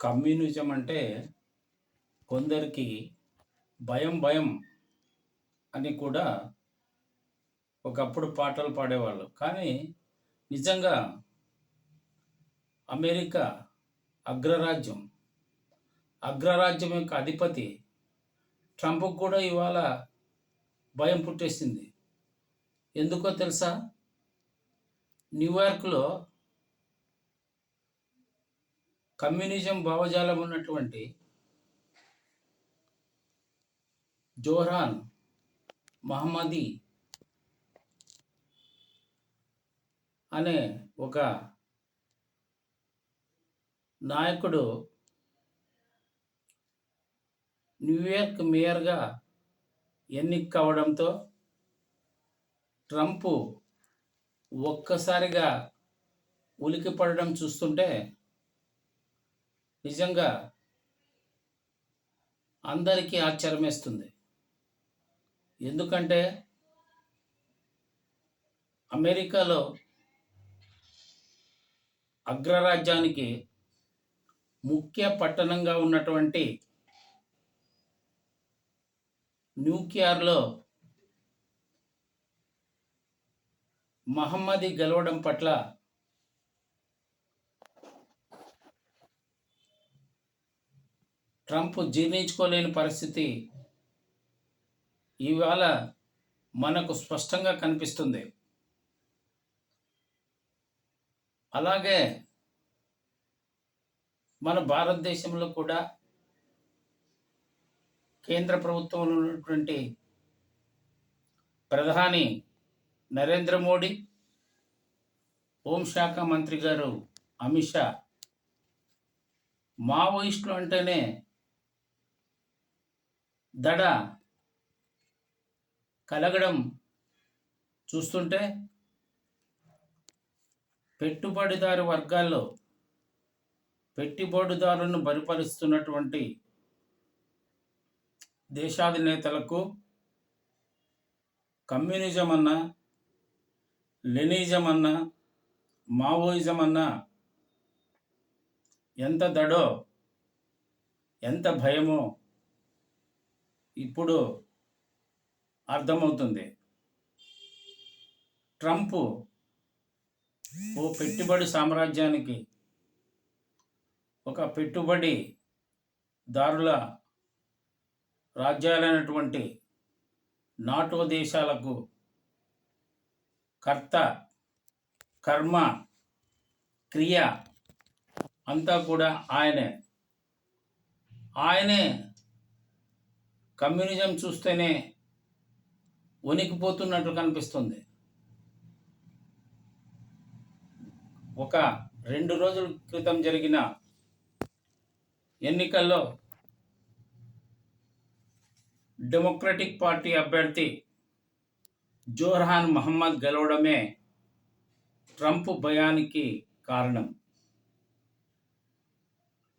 Communism అంటే కొందరికి భయం భయం అని కూడా ఒకప్పుడు పాటలు పాడేవాళ్ళు. కానీ నిజంగా అమెరికా అగ్రరాజ్యం అగ్రరాజ్యం యొక్క అధిపతి ట్రంప్కు కూడా ఇవాళ భయం పుట్టేసింది. ఎందుకో తెలుసా? న్యూయార్క్లో కమ్యూనిజం భావజాలం ఉన్నటువంటి జోహ్రాన్ మహమ్మదీ అనే ఒక నాయకుడు న్యూయార్క్ మేయర్గా ఎన్నిక కావడంతో ట్రంప్ ఒక్కసారిగా ఉలికి పడడం చూస్తుంటే నిజంగా అందరికీ ఆశ్చర్యమేస్తుంది. ఎందుకంటే అమెరికాలో అగ్రరాజ్యానికి ముఖ్య పట్టణంగా ఉన్నటువంటి న్యూక్లియర్లో మహమ్మది గెలవడం పట్ల ట్రంప్ జీర్ణించుకోలేని పరిస్థితి ఇవాళ మనకు స్పష్టంగా కనిపిస్తుంది. అలాగే మన భారతదేశంలో కూడా కేంద్ర ప్రభుత్వంలో ఉన్నటువంటి ప్రధాని నరేంద్ర మోడీ హోంశాఖ మంత్రి గారు అమిత్ షా మావోయిస్టులు అంటేనే దడ కలగడం చూస్తుంటే పెట్టుబడిదారు వర్గాల్లో పెట్టుబడిదారులను బరిపరుస్తున్నటువంటి దేశాధినేతలకు కమ్యూనిజం అన్నా లెనిజం అన్నా మావోయిజం అన్నా ఎంత దడో ఎంత భయమో ఇప్పుడు అర్థమవుతుంది. ట్రంప్ ఓ పెట్టుబడి సామ్రాజ్యానికి ఒక పెట్టుబడి దారుల రాజ్యాలైనటువంటి నాటో దేశాలకు కర్త కర్మ క్రియ అంతా కూడా ఆయనే. ఆయనే కమ్యూనిజం చూస్తేనే వణికిపోతున్నట్లు కనిపిస్తుంది. ఒక రెండు రోజుల క్రితం జరిగిన ఎన్నికల్లో డెమోక్రటిక్ పార్టీ అభ్యర్థి జోర్హాన్ మహమ్మద్ గెలవడమే ట్రంప్ భయానికి కారణం.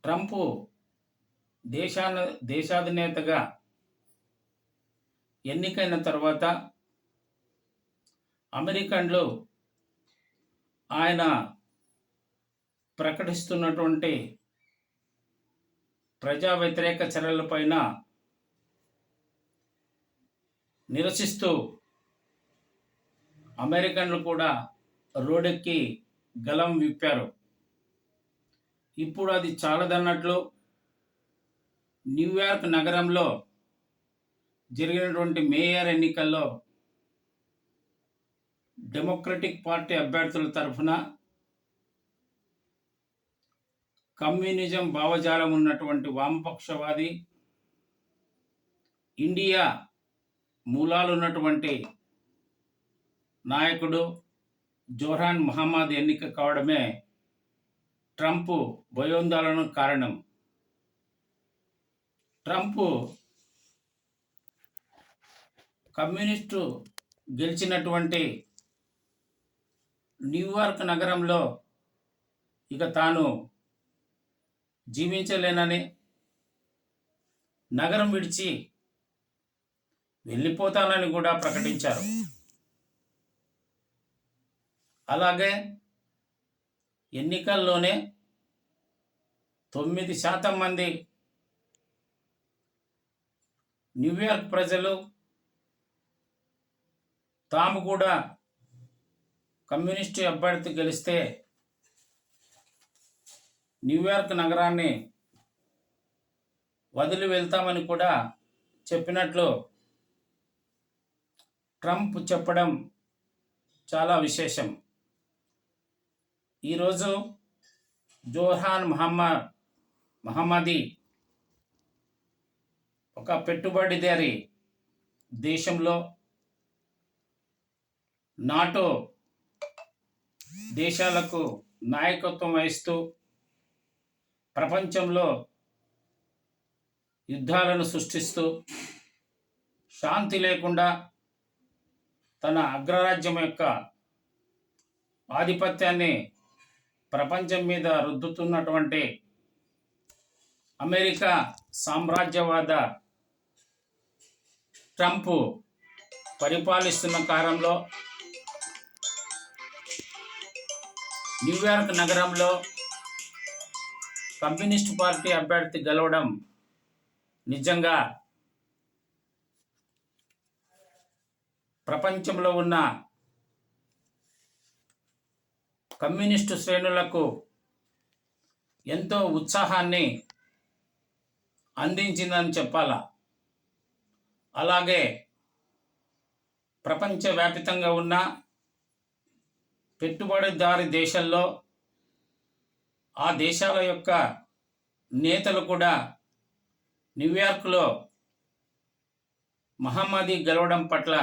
ట్రంప్ దేశాన దేశాధినేతగా ఎన్నికైన తర్వాత అమెరికన్లు ఆయన ప్రకటిస్తున్నటువంటి ప్రజా వ్యతిరేక చర్యలపైన నిరసిస్తూ అమెరికన్లు కూడా రోడ్డెక్కి గలం విప్పారు. ఇప్పుడు అది చాలదన్నట్లు న్యూయార్క్ నగరంలో జరిగినటువంటి మేయర్ ఎన్నికల్లో డెమోక్రటిక్ పార్టీ అభ్యర్థుల తరఫున కమ్యూనిజం భావజాలం ఉన్నటువంటి వామపక్షవాది ఇండియా మూలాలు ఉన్నటువంటి నాయకుడు జోహాన్ మహమ్మద్ ఎన్నిక కావడమే ట్రంప్ భయోందోళనకు కారణం. ట్రంప్ కమ్యూనిస్టు గెలిచినటువంటి న్యూయార్క్ నగరంలో ఇక తాను జీవించలేనని నగరం విడిచి వెళ్ళిపోతానని కూడా ప్రకటించారు. అలాగే ఎన్నికల్లోనే తొమ్మిది శాతం మంది న్యూయార్క్ ప్రజలు తాము కూడా కమ్యూనిస్టు అభ్యర్థి గెలిస్తే న్యూయార్క్ నగరాన్ని వదిలి వెళ్తామని కూడా చెప్పినట్లు ట్రంప్ చెప్పడం చాలా విశేషం. ఈరోజు జోహాన్ మహమ్మద్ మహమ్మది ఒక పెట్టుబడిదారి దేశంలో నాటో దేశాలకు నాయకత్వం వహిస్తూ ప్రపంచంలో యుద్ధాలను సృష్టిస్తూ శాంతి లేకుండా తన అగ్రరాజ్యం యొక్క ఆధిపత్యాన్ని ప్రపంచం మీద రుద్దుతున్నటువంటి అమెరికా సామ్రాజ్యవాద ట్రంప్ పరిపాలిస్తున్న కాలంలో న్యూయార్క్ నగరంలో కమ్యూనిస్ట్ పార్టీ అభ్యర్థి గెలవడం నిజంగా ప్రపంచంలో ఉన్న కమ్యూనిస్టు శ్రేణులకు ఎంతో ఉత్సాహాన్ని అందించిందని చెప్పాలా? అలాగే ప్రపంచవ్యాపితంగా ఉన్న పెట్టుబడిదారి దేశంలో ఆ దేశాల యొక్క నేతలు కూడా న్యూయార్క్లో మహమ్మది గెలవడం పట్ల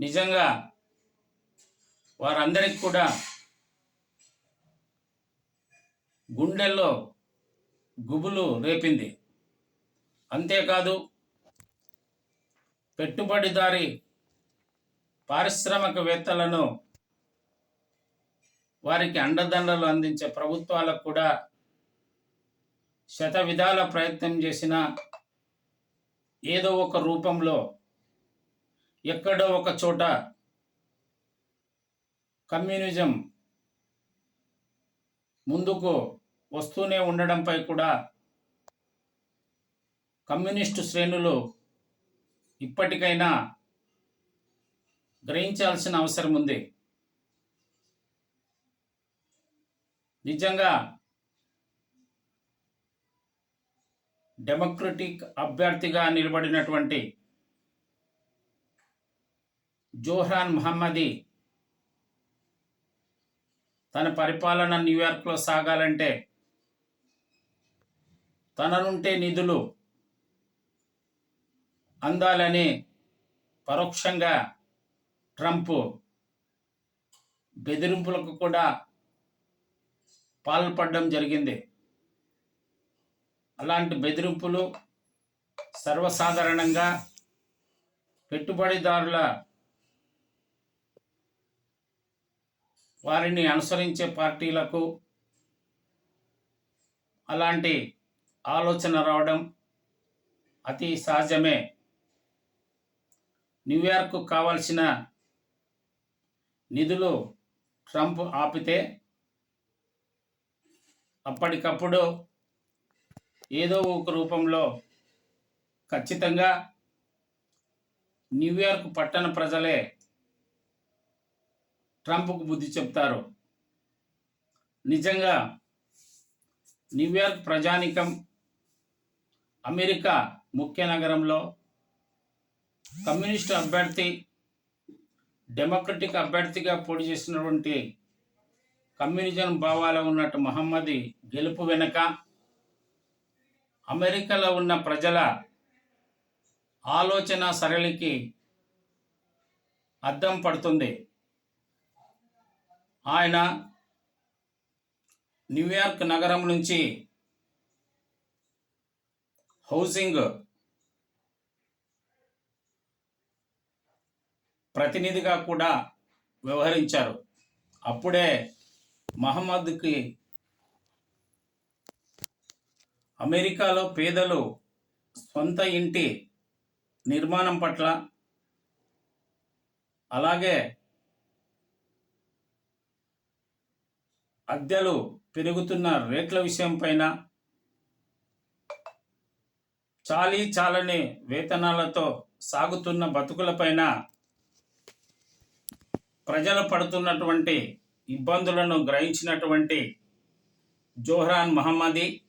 నిజంగా వారందరికి కూడా గుండెల్లో గుబులు రేపింది. అంతేకాదు పెట్టుబడిదారి పారిశ్రామికవేత్తలను వారికి అండదండలు అందించే ప్రభుత్వాలకు కూడా శత విధాల ప్రయత్నం చేసిన ఏదో ఒక రూపంలో ఎక్కడో ఒక చోట కమ్యూనిజం ముందుకు వస్తూనే ఉండడంపై కూడా కమ్యూనిస్టు శ్రేణులు ఇప్పటికైనా గ్రహించాల్సిన అవసరం ఉంది. నిజంగా డెమోక్రటిక్ అభ్యర్థిగా నిలబడినటువంటి జోహ్రాన్ మహమ్మది తన పరిపాలన న్యూయార్క్లో సాగాలంటే తన నుంటే నిధులు అందాలని పరోక్షంగా ట్రంప్ బెదిరింపులకు కూడా పాల్పడడం జరిగింది. అలాంటి బెదిరింపులు సర్వసాధారణంగా పెట్టుబడిదారుల వారిని అనుసరించే పార్టీలకు అలాంటి ఆలోచన రావడం అతి సహజమే. న్యూయార్క్ కావాల్సిన నిధులు ట్రంప్ ఆపితే అప్పటికప్పుడు ఏదో ఒక రూపంలో ఖచ్చితంగా న్యూయార్క్ పట్టణ ప్రజలే ట్రంప్కు బుద్ధి చెప్తారు. నిజంగా న్యూయార్క్ ప్రజానికం అమెరికా ముఖ్య నగరంలో కమ్యూనిస్టు అభ్యర్థి డెమోక్రటిక్ అభ్యర్థిగా పోటీ చేసినటువంటి కమ్యూనిజం భావాలో ఉన్నట్టు మహమ్మది గెలుపు వెనుక అమెరికాలో ఉన్న ప్రజల ఆలోచన సరళికి అద్దం పడుతుంది. ఆయన న్యూయార్క్ నగరం నుంచి హౌసింగ్ ప్రతినిధిగా కూడా వ్యవహరించారు. అప్పుడే మహమ్మద్కి అమెరికాలో పేదలు సొంత ఇంటి నిర్మాణం పట్ల అలాగే అద్దెలు పెరుగుతున్న రేట్ల విషయం పైన చాలీ చాలని వేతనాలతో సాగుతున్న బతుకులపైన ప్రజలు పడుతున్నటువంటి ఇబ్బందులను గ్రహించినటువంటి జోహ్రాన్ మహమ్మది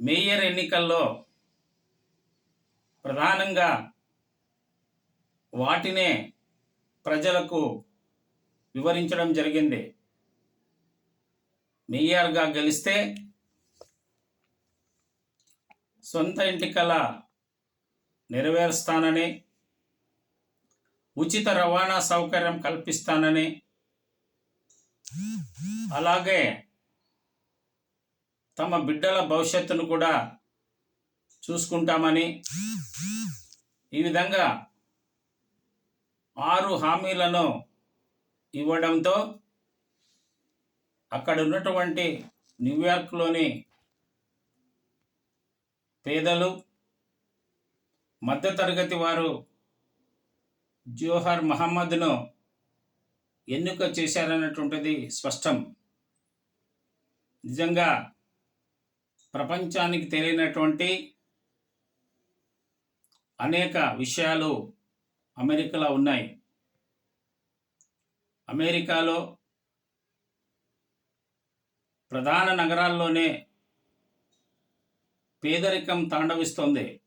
మేయర్ ఎన్నికల్లో ప్రధానంగా వాటినే ప్రజలకు వివరించడం జరిగింది. మేయర్గా గెలిస్తే సొంత ఇంటికల నెరవేరుస్తానని ఉచిత రవాణా సౌకర్యం కల్పిస్తానని. అలాగే తమ బిడ్డల భవిష్యత్తును కూడా చూసుకుంటామని. ఈ విధంగా ఆరు హామీలను ఇవ్వడంతో అక్కడ ఉన్నటువంటి న్యూయార్క్లోని పేదలు మధ్యతరగతి వారు జోహర్ మహమ్మద్ను ఎన్నిక చేశారన్నటువంటిది స్పష్టం. నిజంగా ప్రపంచానికి తెలియనటువంటి అనేక విషయాలు అమెరికాలో ఉన్నాయి. అమెరికాలో ప్రధాన నగరాల్లోనే పేదరికం తాండవిస్తోంది.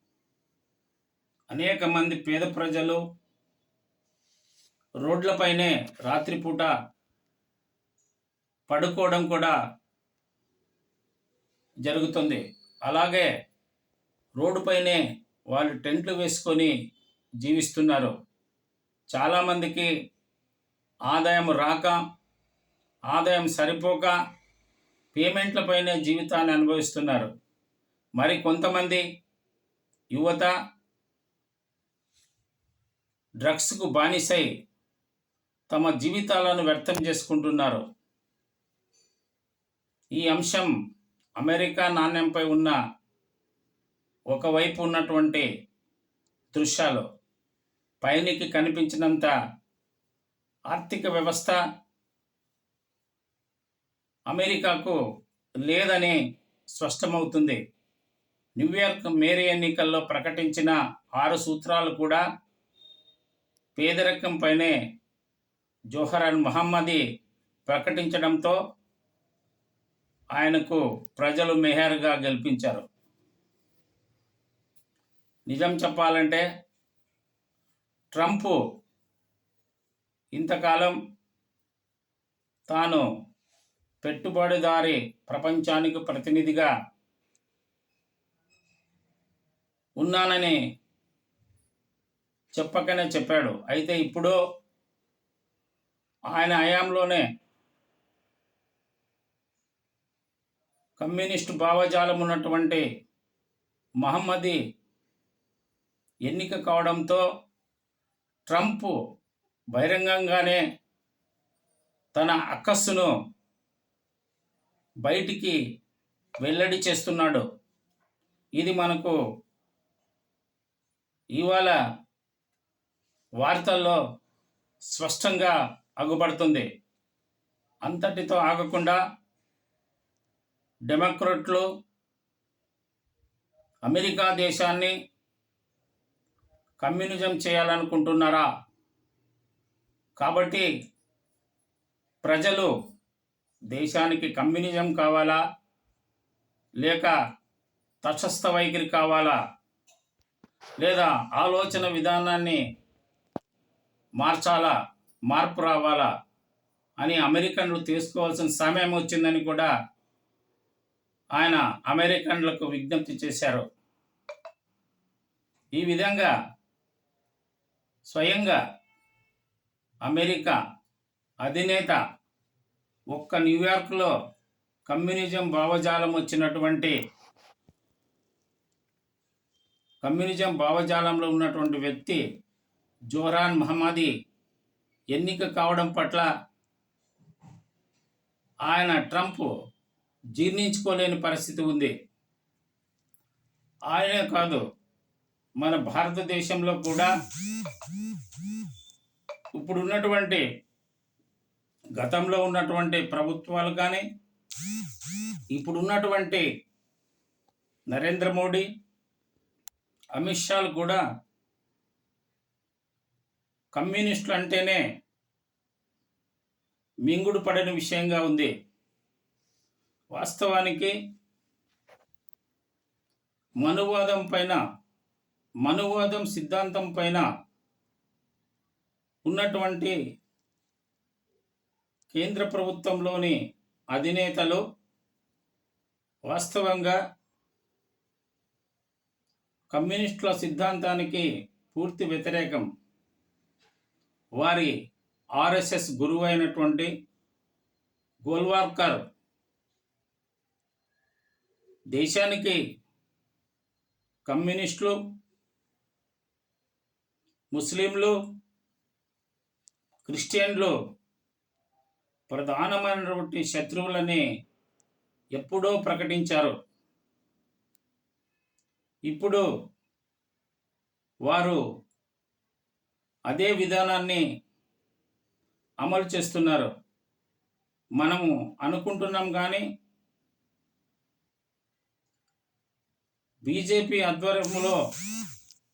అనేక మంది పేద ప్రజలు రోడ్లపైనే రాత్రిపూట పడుకోవడం కూడా జరుగుతుంది. అలాగే రోడ్డుపైనే వాళ్ళు టెంట్లు వేసుకొని జీవిస్తున్నారు. చాలామందికి ఆదాయం రాక ఆదాయం సరిపోక పేమెంట్లపైనే జీవితాన్ని అనుభవిస్తున్నారు. మరి కొంతమంది యువత డ్రగ్స్కు బానిసై తమ జీవితాలను వ్యర్థం చేసుకుంటున్నారు. ఈ అంశం అమెరికా నాణ్యంపై ఉన్న ఒకవైపు ఉన్నటువంటి దృశ్యాలు. పైనికి కనిపించినంత ఆర్థిక వ్యవస్థ అమెరికాకు లేదని స్పష్టమవుతుంది. న్యూయార్క్ మేరీ ఎన్నికల్లో ప్రకటించిన ఆరు సూత్రాలు కూడా పేదరికంపైనే జోహర్ అల్ మహమ్మది ప్రకటించడంతో ఆయనకు ప్రజలు మెహర్గా గెలిపించారు. నిజం చెప్పాలంటే ట్రంప్ ఇంతకాలం తాను పెట్టుబడిదారి ప్రపంచానికి ప్రతినిధిగా ఉన్నానని చెప్పకనే చెప్పాడు. అయితే ఇప్పుడు ఆయన హయాంలోనే కమ్యూనిస్టు భావజాలం ఉన్నటువంటి మహమ్మది ఎన్నిక కావడంతో ట్రంప్ బహిరంగంగానే తన అక్కస్సును బయటికి వెల్లడి చేస్తున్నాడు. ఇది మనకు ఇవాళ వార్తల్లో స్పష్టంగా అగుపడుతుంది. అంతటితో ఆగకుండా డెమోక్రట్లు అమెరికా దేశాన్ని కమ్యూనిజం చేయాలనుకుంటున్నారా? కాబట్టి ప్రజలు దేశానికి కమ్యూనిజం కావాలా? లేక తటస్థ వైఖరి కావాలా? లేదా ఆలోచన విధానాన్ని మార్చాలా? మార్పు రావాలా అని అమెరికన్లు తీసుకోవాల్సిన సమయం వచ్చిందని కూడా ఆయన అమెరికన్లకు విజ్ఞప్తి చేశారు. ఈ విధంగా స్వయంగా అమెరికా అధినేత ఒక్క న్యూయార్క్లో కమ్యూనిజం భావజాలం వచ్చినటువంటి కమ్యూనిజం భావజాలంలో ఉన్నటువంటి వ్యక్తి జోరాన్ మహమ్మదీ ఎన్నిక కావడం పట్ల ఆయన ట్రంప్ జీర్ణించుకోలేని పరిస్థితి ఉంది. ఆయనే కాదు మన భారతదేశంలో కూడా ఇప్పుడు ఉన్నటువంటి గతంలో ఉన్నటువంటి ప్రభుత్వాలు కానీ ఇప్పుడున్నటువంటి నరేంద్ర మోడీ అమిత్ షాలు కూడా కమ్యూనిస్టులు అంటేనే మింగుడు పడని విషయంగా ఉంది. వాస్తవానికి మనువాదం పైన మనువాదం సిద్ధాంతం పైన ఉన్నటువంటి కేంద్ర ప్రభుత్వంలోని అధినేతలు వాస్తవంగా కమ్యూనిస్టుల సిద్ధాంతానికి పూర్తి వ్యతిరేకం. వారి ఆర్ఎస్ఎస్ గురువు అయినటువంటి గోల్వార్కర్ దేశానికి కమ్యూనిస్టులు ముస్లింలు క్రిస్టియన్లు ప్రధానమైనటువంటి శత్రువులని ఎప్పుడో ప్రకటించారు. ఇప్పుడు వారు అదే విధానాన్ని అమలు చేస్తున్నారు. మనము అనుకుంటున్నాం కానీ బీజేపీ ఆధ్వర్యంలో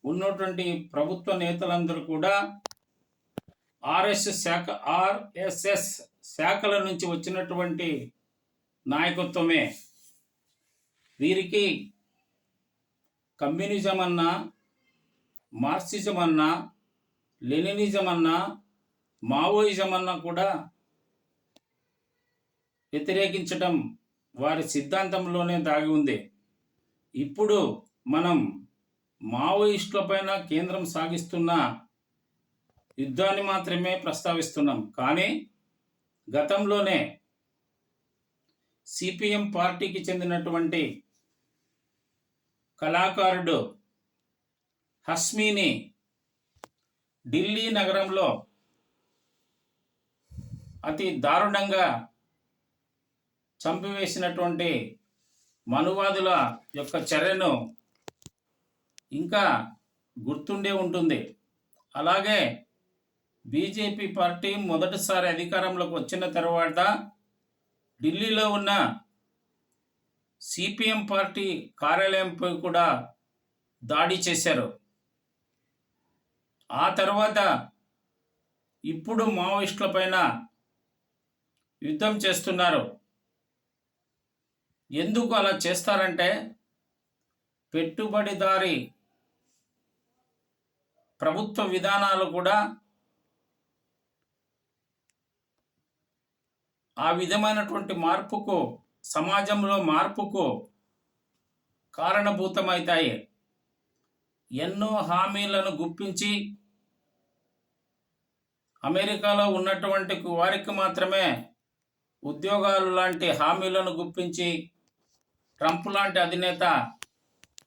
ఉన్నటువంటి ప్రభుత్వ నేతలందరూ కూడా ఆర్ఎస్ఎస్ శాఖ ఆర్ఎస్ఎస్ శాఖల నుంచి వచ్చినటువంటి నాయకత్వమే. వీరికి కమ్యూనిజం అన్నా మార్క్సిజం అన్నా లెనినిజం అన్నా మావోయిజం అన్నా కూడా వ్యతిరేకించడం వారి సిద్ధాంతంలోనే దాగి ఉంది. ఇప్పుడు మనం మావోయిస్టులపైన కేంద్రం సాగిస్తున్న యుద్ధాన్ని మాత్రమే ప్రస్తావిస్తున్నాం. కానీ గతంలోనే సిపిఎం పార్టీకి చెందినటువంటి కళాకారుడు హస్మీని ఢిల్లీ నగరంలో అతి దారుణంగా చంపివేసినటువంటి మనువాదుల యొక్క చర్యను ఇంకా గుర్తుండే ఉంటుంది. అలాగే బీజేపీ పార్టీ మొదటిసారి అధికారంలోకి వచ్చిన తర్వాత ఢిల్లీలో ఉన్న సిపిఎం పార్టీ కార్యాలయంపై కూడా దాడి చేశారు. ఆ తర్వాత ఇప్పుడు మావోయిస్టుల పైన యుద్ధం చేస్తున్నారు. ఎందుకు అలా చేస్తారంటే పెట్టుబడిదారి ప్రభుత్వ విధానాలు కూడా ఆ విధమైనటువంటి మార్పుకు సమాజంలో మార్పుకు కారణభూతమవుతాయి. ఎన్నో హామీలను గుప్పించి అమెరికాలో ఉన్నటువంటి వారికి మాత్రమే ఉద్యోగాలు లాంటి హామీలను గుప్పించి ట్రంప్ లాంటి అధినేత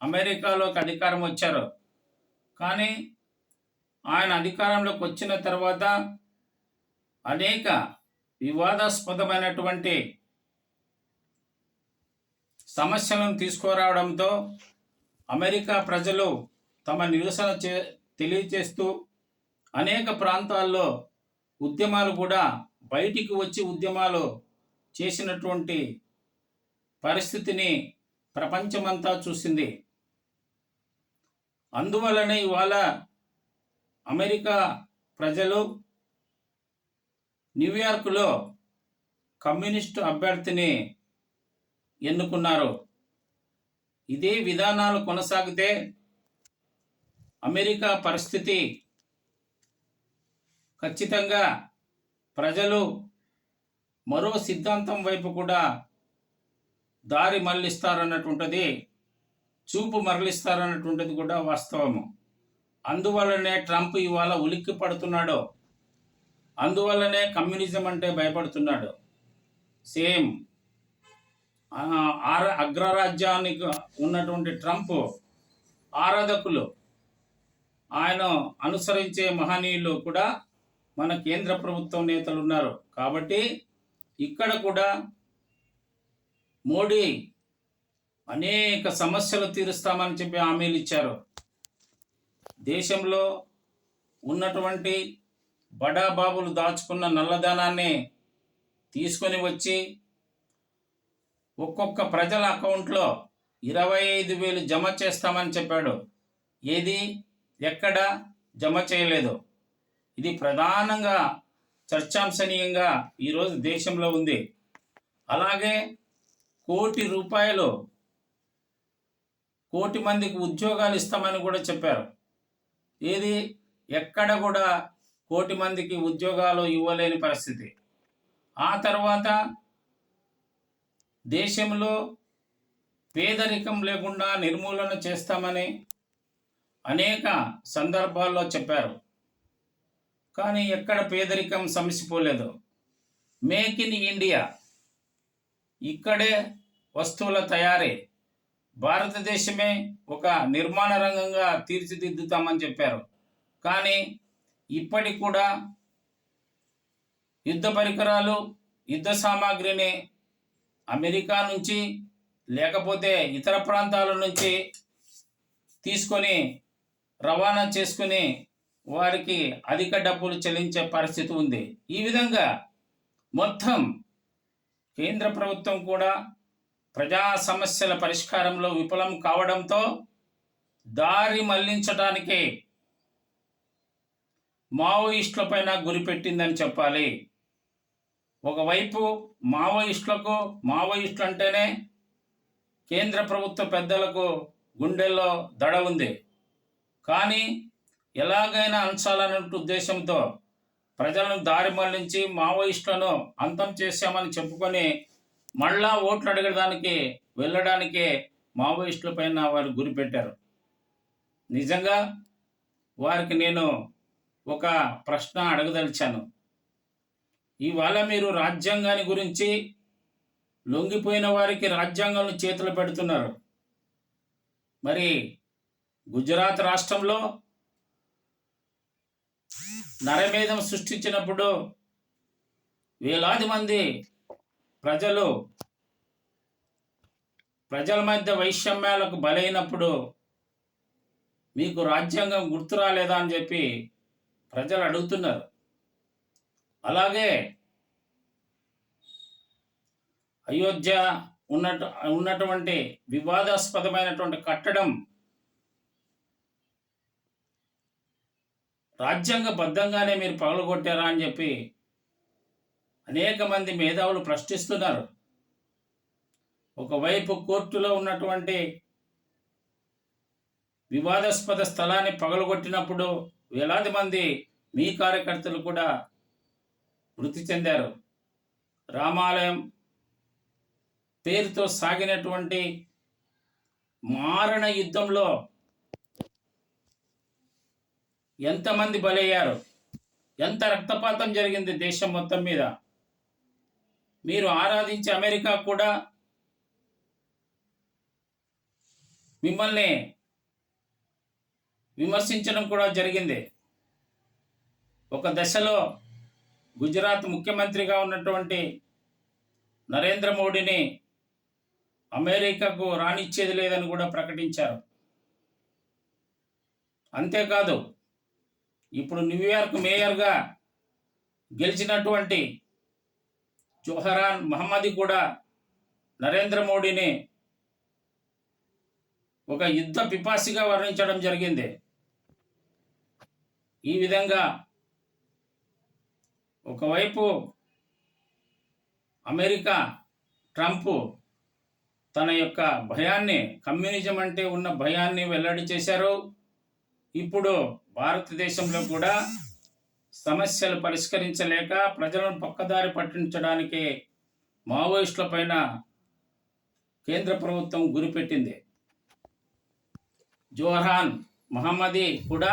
అమెరికాలోకి అధికారం వచ్చారు. కానీ ఆయన అధికారంలోకి వచ్చిన తర్వాత అనేక వివాదాస్పదమైనటువంటి సమస్యలను తీసుకురావడంతో అమెరికా ప్రజలు తమ నిరసన చే తెలియజేస్తూ అనేక ప్రాంతాల్లో ఉద్యమాలు కూడా బయటికి వచ్చి ఉద్యమాలు చేసినటువంటి పరిస్థితిని ప్రపంచమంతా చూసింది. అందువలనే ఇవాళ అమెరికా ప్రజలు న్యూయార్క్లో కమ్యూనిస్టు అభ్యర్థిని ఎన్నుకున్నారు. ఇదే విధానాలు కొనసాగితే అమెరికా పరిస్థితి ఖచ్చితంగా ప్రజలు మరో సిద్ధాంతం వైపు కూడా దారి మళ్ళిస్తారన్నటువంటిది చూపు మరలిస్తారన్నటువంటిది కూడా వాస్తవము. అందువల్లనే ట్రంప్ ఇవాళ ఉలిక్కి పడుతున్నాడు. అందువల్లనే కమ్యూనిజం అంటే భయపడుతున్నాడు. సేమ్ ఆర అగ్రరాజ్యానికి ఉన్నటువంటి ట్రంప్ ఆరాధకులు. ఆయన అనుసరించే మహనీయులు కూడా మన కేంద్ర ప్రభుత్వం నేతలు ఉన్నారు. కాబట్టి ఇక్కడ కూడా మోడీ అనేక సమస్యలు తీరుస్తామని చెప్పి హామీలు ఇచ్చారు. దేశంలో ఉన్నటువంటి బడా బాబులు దాచుకున్న నల్లధనాన్ని తీసుకొని వచ్చి ఒక్కొక్క ప్రజల అకౌంట్లో ఇరవై ఐదు వేలు జమ చేస్తామని చెప్పాడు. ఏది? ఎక్కడ? జమ చేయలేదు. ఇది ప్రధానంగా చర్చాంశనీయంగా ఈరోజు దేశంలో ఉంది. అలాగే కోటి రూపాయలు కోటి మందికి ఉద్యోగాలు ఇస్తామని కూడా చెప్పారు. ఏది ఎక్కడ కూడా కోటి మందికి ఉద్యోగాలు ఇవ్వలేని పరిస్థితి. ఆ తర్వాత దేశంలో పేదరికం లేకుండా నిర్మూలన చేస్తామని అనేక సందర్భాల్లో చెప్పారు. కానీ ఎక్కడ పేదరికం సమసిపోలేదు. Make in India. ఇక్కడే వస్తువుల తయారీ. భారతదేశమే ఒక నిర్మాణ రంగంగా తీర్చిదిద్దుతామని చెప్పారు. కానీ ఇప్పటికి కూడా యుద్ధ పరికరాలు యుద్ధ సామాగ్రిని అమెరికా నుంచి లేకపోతే ఇతర ప్రాంతాల నుంచి తీసుకొని రవాణా చేసుకుని వారికి అధిక డబ్బులు చెల్లించే పరిస్థితి ఉంది. ఈ విధంగా మొత్తం కేంద్ర ప్రభుత్వం కూడా ప్రజా సమస్యల పరిష్కారంలో విఫలం కావడంతో దారి మళ్ళించడానికి మావోయిస్టుల పైన గురిపెట్టిందని చెప్పాలి. ఒకవైపు మావోయిస్టులకు మావోయిస్టులు అంటేనే కేంద్ర ప్రభుత్వ పెద్దలకు గుండెల్లో దడ ఉంది. కానీ ఎలాగైనా అంచాలన్న ఉద్దేశంతో ప్రజలను దారి మళ్ళించి మావోయిస్టులను అంతం చేశామని చెప్పుకొని మళ్ళా ఓట్లు అడగడానికి వెళ్ళడానికే మావోయిస్టుల పైన వారు గురిపెట్టారు నిజంగా వారికి నేను ఒక ప్రశ్న అడగదలిచాను. ఇవాళ మీరు రాజ్యాంగాన్ని గురించి లొంగిపోయిన వారికి రాజ్యాంగంలో చేతులు పెడుతున్నారు. మరి గుజరాత్ రాష్ట్రంలో నరమేధం సృష్టించినప్పుడు వేలాది మంది ప్రజలు ప్రజల మధ్య వైషమ్యాలకు బలైనప్పుడు మీకు రాజ్యాంగం గుర్తు రాలేదా అని చెప్పి ప్రజలు అడుగుతున్నారు. అలాగే అయోధ్య ఉన్నట్టు ఉన్నటువంటి వివాదాస్పదమైనటువంటి కట్టడం రాజ్యాంగబద్ధంగానే మీరు పగలగొట్టారా అని చెప్పి అనేక మంది మేధావులు ప్రశ్నిస్తున్నారు. ఒకవైపు కోర్టులో ఉన్నటువంటి వివాదాస్పద స్థలాన్ని పగలగొట్టినప్పుడు వేలాది మంది మీ కార్యకర్తలు కూడా మృతి చెందారు. రామాలయం పేరుతో సాగినటువంటి మారణ యుద్ధంలో ఎంతమంది బలయ్యారు? ఎంత రక్తపాతం జరిగింది దేశం మొత్తం మీద? మీరు ఆరాధించే అమెరికా కూడా మిమ్మల్ని విమర్శించడం కూడా జరిగింది. ఒక దశలో గుజరాత్ ముఖ్యమంత్రిగా ఉన్నటువంటి నరేంద్ర మోడీని అమెరికాకు రానిచ్చేది లేదని కూడా ప్రకటించారు. అంతేకాదు ఇప్పుడు న్యూయార్క్ మేయర్గా గెలిచినటువంటి జోహరాన్ మహమ్మది కూడా నరేంద్ర మోడీని ఒక యుద్ధ పిపాసిగా వర్ణించడం జరిగింది. ఈ విధంగా ఒకవైపు అమెరికా ట్రంప్ తన యొక్క భయాన్ని కమ్యూనిజం అంటే ఉన్న భయాన్ని వెల్లడి చేశారు. ఇప్పుడు భారతదేశంలో కూడా సమస్యలు పరిష్కరించలేక ప్రజలను పక్కదారి పట్టించడానికి మావోయిస్టుల పైన కేంద్ర ప్రభుత్వం గురిపెట్టింది. జోహాన్ మహమ్మదీ కూడా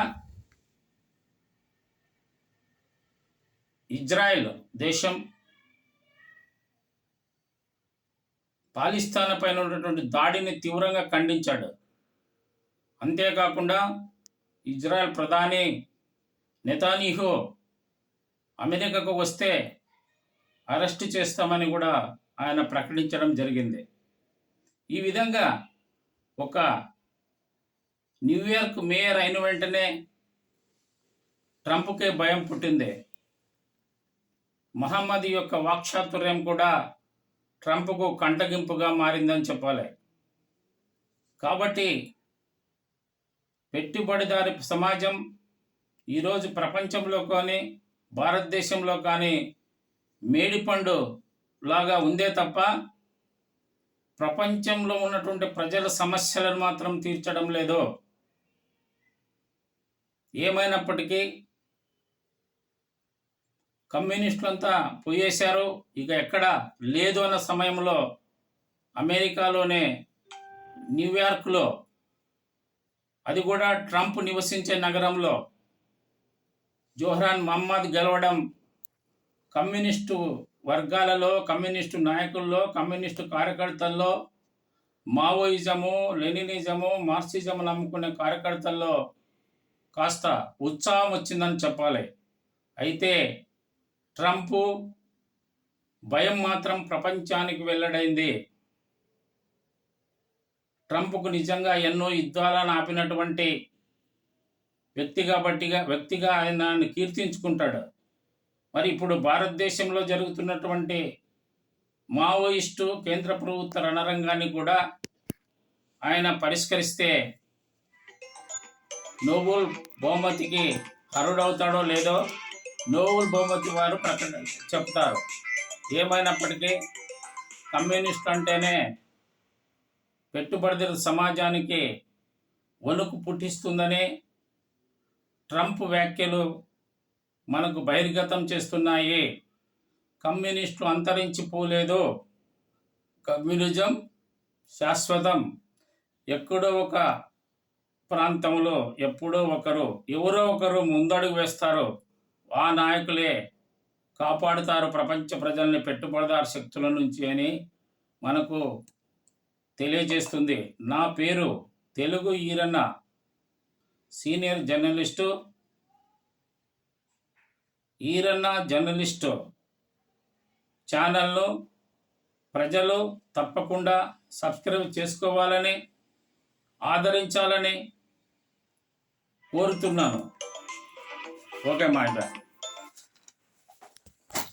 ఇజ్రాయెల్ దేశం పాలిస్తాన్ పైన ఉన్నటువంటి దాడిని తీవ్రంగా ఖండించాడు. అంతేకాకుండా ఇజ్రాయెల్ ప్రధాని నెతానీహో అమెరికాకు వస్తే అరెస్ట్ చేస్తామని కూడా ఆయన ప్రకటించడం జరిగింది. ఈ విధంగా ఒక న్యూయార్క్ మేయర్ అయిన వెంటనే ట్రంప్కే భయం పుట్టింది. మహమ్మద్ యొక్క వాక్చాతుర్యం కూడా ట్రంప్కు కంటగింపుగా మారిందని చెప్పాలి. కాబట్టి పెట్టుబడిదారి సమాజం ఈరోజు ప్రపంచంలో కానీ భారతదేశంలో కానీ మేడిపండు లాగా ఉందే తప్ప ప్రపంచంలో ఉన్నటువంటి ప్రజల సమస్యలను మాత్రం తీర్చడం లేదు. ఏమైనప్పటికీ కమ్యూనిస్టులంతా పోయేశారు. ఇక ఎక్కడ లేదు అన్న సమయంలో అమెరికాలోనే న్యూయార్క్లో అది కూడా ట్రంప్ నివసించే నగరంలో. జోహ్రాన్ మహమ్మద్ గెలవడం కమ్యూనిస్టు వర్గాలలో కమ్యూనిస్టు నాయకుల్లో కమ్యూనిస్టు కార్యకర్తల్లో మావోయిజము లెనినిజము మార్క్సిజము నమ్ముకునే కార్యకర్తల్లో కాస్త ఉత్సాహం వచ్చిందని చెప్పాలి. అయితే ట్రంప్ భయం మాత్రం ప్రపంచానికి వెల్లడైంది. ట్రంప్కు నిజంగా ఎన్నో యుద్ధాలను ఆపినటువంటి వ్యక్తి కాబట్టిగా వ్యక్తిగా ఆయన కీర్తించుకుంటాడు. మరి ఇప్పుడు భారతదేశంలో జరుగుతున్నటువంటి మావోయిస్టు కేంద్ర ప్రభుత్వ రణరంగాన్ని కూడా ఆయన పరిష్కరిస్తే నోబుల్ బహుమతికి అరుడవుతాడో లేదో నోబుల్ బహుమతి వారు ప్రకటన చెప్తారు. ఏమైనప్పటికీ కమ్యూనిస్ట్ అంటేనే పెట్టుబడిదారు సమాజానికి వణుకు పుట్టిస్తుందని ట్రంప్ వ్యాఖ్యలు మనకు బహిర్గతం చేస్తున్నాయి. కమ్యూనిస్టులు అంతరించిపోలేదు. కమ్యూనిజం శాశ్వతం. ఎక్కడో ఒక ప్రాంతంలో ఎప్పుడో ఒకరు ఎవరో ఒకరు ముందడుగు వేస్తారు. ఆ నాయకులే కాపాడుతారు ప్రపంచ ప్రజల్ని పెట్టుబడిదారు శక్తుల నుంచి అని మనకు తెలియజేస్తుంది. నా పేరు Telugu Eeranna. Senior journalist. Eeranna journalist. ఛానల్ను ప్రజలు తప్పకుండా సబ్స్క్రైబ్ చేసుకోవాలని ఆదరించాలని కోరుతున్నాను. ఓకే మా